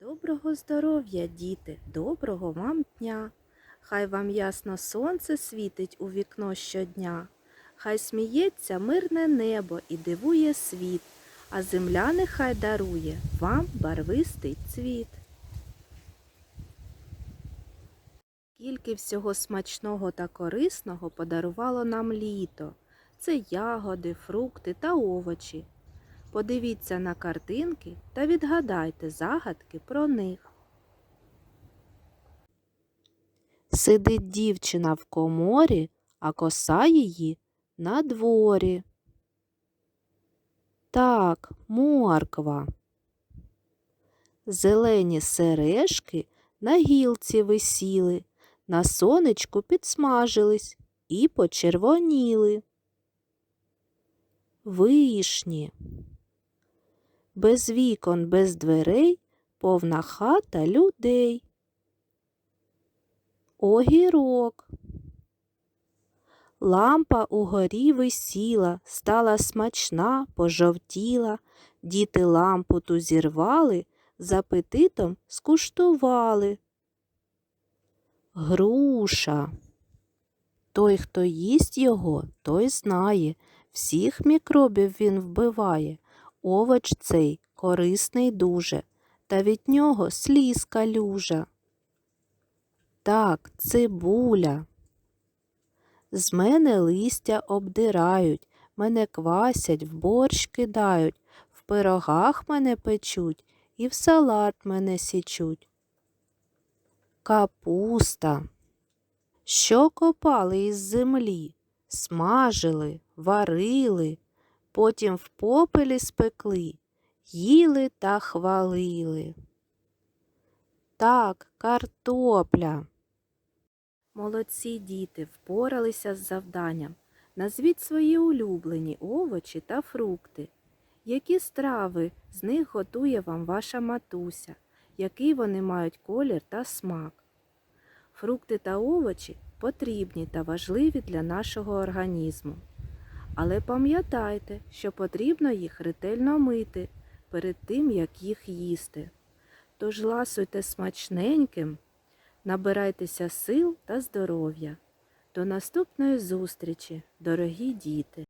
Доброго здоров'я, діти, доброго вам дня. Хай вам ясно сонце світить у вікно щодня. Хай сміється мирне небо і дивує світ, а земля нехай дарує вам барвистий цвіт. Скільки всього смачного та корисного подарувало нам літо. Це ягоди, фрукти та овочі. Подивіться на картинки та відгадайте загадки про них. Сидить дівчина в коморі, а коса її на дворі. Так, морква. Зелені сережки на гілці висіли, на сонечку підсмажились і почервоніли. Вишні. Без вікон, без дверей, повна хата людей. Огірок. Лампа угорі висіла, стала смачна, пожовтіла. Діти лампу ту зірвали, з апетитом скуштували. Груша. Той, хто їсть його, той знає, всіх мікробів він вбиває. Овоч цей корисний дуже, та від нього сліз калюжа. Так, цибуля. З мене листя обдирають, мене квасять, в борщ кидають, в пирогах мене печуть і в салат мене січуть. Капуста. Що копали із землі, смажили, варили, потім в попелі спекли, їли та хвалили. Так, картопля. Молодці діти впоралися з завданням. Назвіть свої улюблені овочі та фрукти. Які страви з них готує вам ваша матуся, який вони мають колір та смак. Фрукти та овочі потрібні та важливі для нашого організму. Але пам'ятайте, що потрібно їх ретельно мити перед тим, як їх їсти. Тож ласуйте смачненьким, набирайтеся сил та здоров'я. До наступної зустрічі, дорогі діти!